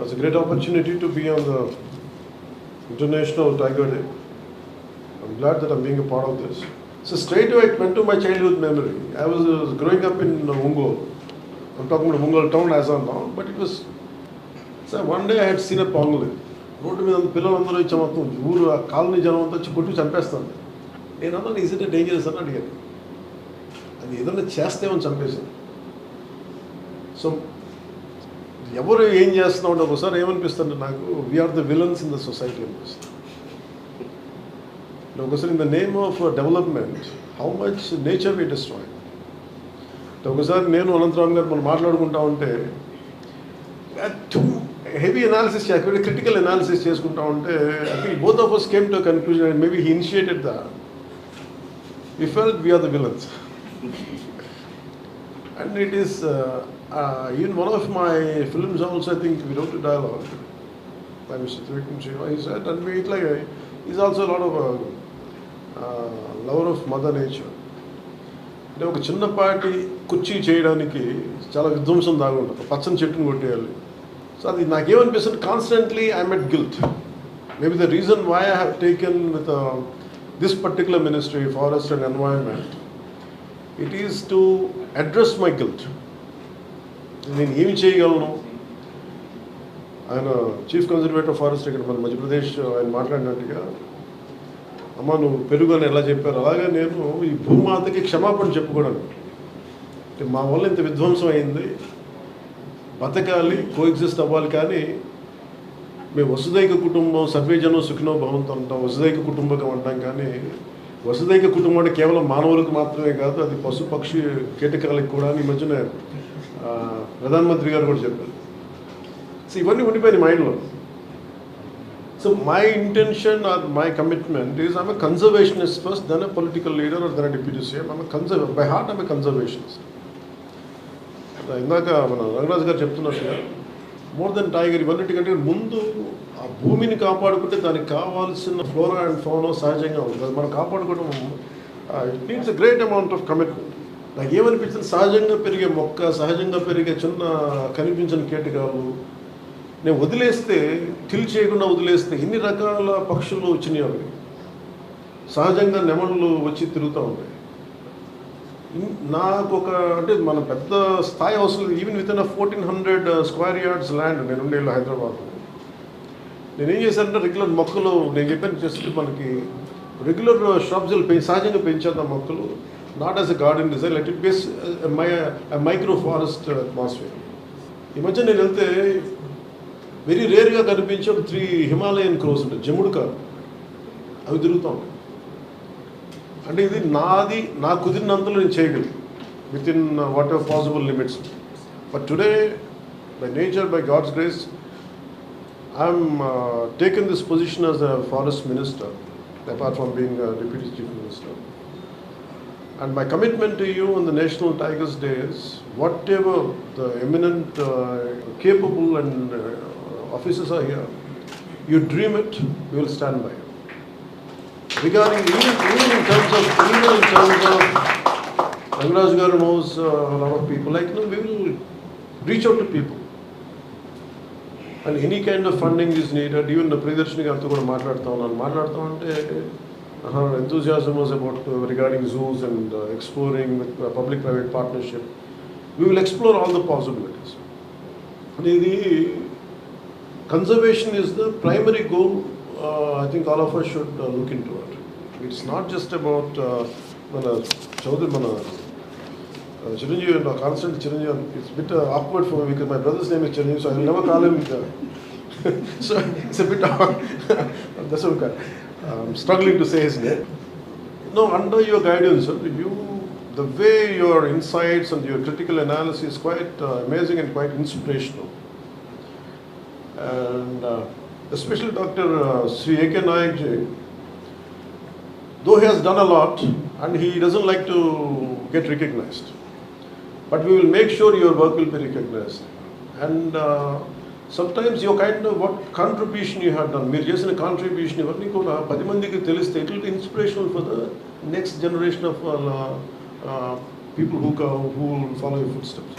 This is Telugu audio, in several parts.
It's a great opportunity to be on the International Tiger Day. I'm glad that I'm being a part of this. So straight away it went to my childhood memory. I was uh, growing up in uh, Ungol. I'm talking about Ungol town as of now, but it was. So one day I had seen a pongoli. Road మీద పిల్లలందరూ ఇచ్చే మొత్తం ఊరు ఆ కాలనీ జనం అంతా వచ్చి కొట్టి చంపేస్తాను నేను అన్నాను ఈజ్ డేంజరస్ అని అడిగాను అది ఏదైనా చేస్తేమని చంపేశాను సో ఎవరు ఏం చేస్తున్నా ఉంటే ఒకసారి ఏమనిపిస్తుంది? నాకు we are the villains in the society అనిపిస్తుంది ఒకసారి in the name of development how much nature we destroy ఒకసారి నేను అనంతరామ్ గారు మనం మాట్లాడుకుంటా ఉంటే heavy analysis very critical analysis చేసుకుంటా ఉంటే I think both of us came to conclusion and maybe he initiated the we felt we are the villains and it is uh, uh, in one of my films also, I think we wrote a dialogue by Mr. Trivikram Shiva. He said, and we, like, uh, he's also a lot of uh, uh, lover of Mother Nature. అంటే ఒక చిన్నపాటి కుర్చీ చేయడానికి చాలా విధ్వంసం దాగుంటుంది పచ్చని చెట్టును కొట్టేయాలి సో అది నాకేమనిపిస్తుంది constantly I met guilt maybe the reason why I have taken with this particular ministry forest and environment it is to address my guilt నేను ఏమి చేయగలను? ఆయన చీఫ్ కన్జర్వేటర్ ఫారెస్ట్ ఇక్కడ మన మధ్యప్రదేశ్ ఆయన మాట్లాడినట్టుగా అమ్మ నువ్వు పెరుగు అని ఎలా చెప్పారు? అలాగే నేను ఈ భూమాతకి క్షమాపణ చెప్పుకోవడానికి అంటే మా వల్ల ఇంత విధ్వంసం అయింది. బతకాలి కోఎగ్జిస్ట్ అవ్వాలి కానీ మేము వసుదైక కుటుంబం సర్వేజనం సుఖినో భవంతో అంటాం వసుదైక కుటుంబకం అంటాం కానీ వసుదైక కుటుంబం అంటే కేవలం మానవులకు మాత్రమే కాదు అది పశు పక్షి కీటకాలకు కూడా ఈ మధ్యన ప్రధానమంత్రి గారు కూడా చెప్పారు. సో ఇవన్నీ ఉండిపోయినాయి మైండ్లో so my intention or my commitment is I'm a conservationist first then political leader or then deputy CM I'm a conserve by heart I'm a conservationist ఇందాక మన రంగరాజు గారు చెప్తున్నట్టుగా మోర్ దెన్ టైగర్ ఇవన్నిటికంటే ముందు ఆ భూమిని కాపాడుకుంటే దానికి కావాల్సిన ఫ్లోరా అండ్ ఫోనో సహజంగా ఉంటుంది. మనం కాపాడుకోవడం it needs a great amount of commitment నాకు ఏమనిపించింది సహజంగా పెరిగే మొక్క సహజంగా పెరిగే చిన్న కనిపించిన కీటకాలు నేను వదిలేస్తే టిల్ చేయకుండా వదిలేస్తే ఇన్ని రకాల పక్షులు వచ్చినాయి అవి. సహజంగా నెమళ్ళు వచ్చి తిరుగుతూ ఉంటాయి. నాకు ఒక అంటే మన పెద్ద స్థాయి అవసరం even within fourteen hundred square yards land నేను ఉండేళ్ళు హైదరాబాద్లో నేను ఏం చేశానంటే రెగ్యులర్ మొక్కలు నేను చెప్పాను జస్ట్ మనకి రెగ్యులర్ షాప్స్ పెంచి సహజంగా పెంచేద్దాం మొక్కలు. Not as a garden design let it base my micro forest atmosphere ఈ మధ్య నేను వెళ్తే వెరీ రేర్గా కనిపించే ఒక త్రీ హిమాలయన్ క్రోస్ ఉంటాయి జముడు కాదు అవి తిరుగుతూ ఉంటాయి అంటే ఇది నాది నా కుదిరినంతలో నేను చేయగలను within whatever possible limits but today by nature by god's grace I'm taken this position as a forest minister apart from being deputy chief minister And my commitment to you on the National Tigers Day is whatever the eminent, uh, capable, and uh, officers are here, you dream it, we will stand by you. Regarding even, even in terms of even in terms of Rangaraj Garu knows uh, a lot of people. Like you know, we will reach out to people. And any kind of funding is needed. Even the Pridarshini గారితో కూడా మాట్లాడుతూ ఉన్నాను మాట్లాడుతూ ఉంటే her enthusiasm was about uh, regarding zoos and uh, exploring with uh, public-private partnership. We will explore all the possibilities. And ఇది conservation is the primary goal. Uh, I think all of us should uh, look into it. It's not just about uh, మన చౌదరి మన uh, Chiranjeevi and constant Chiranjeevi. It's a bit uh, awkward for me because my brother's name is Chiranjeevi, so I will never call I'm struggling to say his name. No, under your guidance, you the way your insights and your critical analysis is quite uh, amazing and quite inspirational. And uh, especially Dr. Uh, Sri A.K. Though he has done a lot and he doesn't like to get recognized, but we will make sure your work will be recognized. And uh, sometimes your kind of what contribution you have done, మీరు చేసిన కాంట్రిబ్యూషన్ ఇవన్నీ కూడా పది మందికి తెలిస్తే it will be inspirational for the next generation of people who who follow you footsteps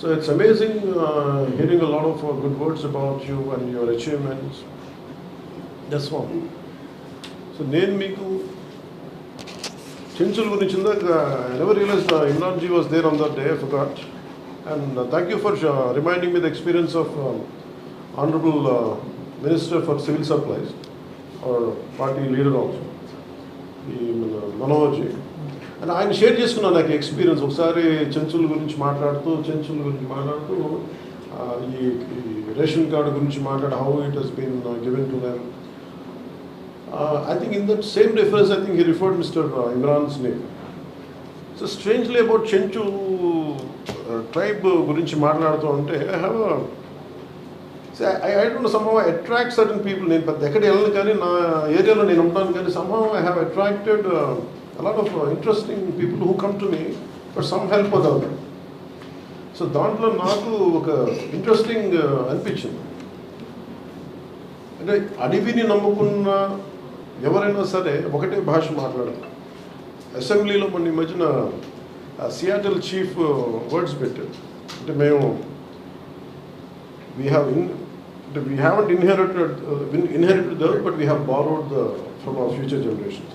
So it's amazing uh, hearing a lot of uh, good words about you and your achievements. That's one. So నేను మీకు చెంచుల గురించి ఇందాక never realise Imran ji was there on that day and thank you for reminding me the experience of honourable minister for civil supplies or party leader also ఈ మనోజ్ అండ్ ఆయన షేర్ చేసుకున్నాను నాకు ఎక్స్పీరియన్స్ ఒకసారి చెంచుల గురించి మాట్లాడుతూ చెంచుల గురించి మాట్లాడుతూ ఈ ఈ రేషన్ కార్డు గురించి మాట్లాడు how it has been given to them I think in that same reference I think he referred mister Imran's name so strangely about Chenchu tribe గురించి మాట్లాడుతూ ఉంటే I have I I don't somehow attract certain people నేను పెద్ద ఎక్కడ వెళ్ళను కానీ నా ఏరియాలో నేను ఉంటాను కానీ somehow I have attracted a lot of interesting people who come to me but some help అవుతారు సో దాంట్లో నాకు ఒక ఇంట్రెస్టింగ్ uh, అనిపించింది. అంటే అడవిని నమ్ముకున్న ఎవరైనా సరే ఒకటే భాష మాట్లాడరు అసెంబ్లీలో మొన్న ఈ మధ్యన సియాటల్ చీఫ్ వర్డ్స్ పెట్టారు అంటే మేము వీ హ్యావ్ ఇన్ అంటే we haven't inherited inherited the but we have borrowed the from our future generations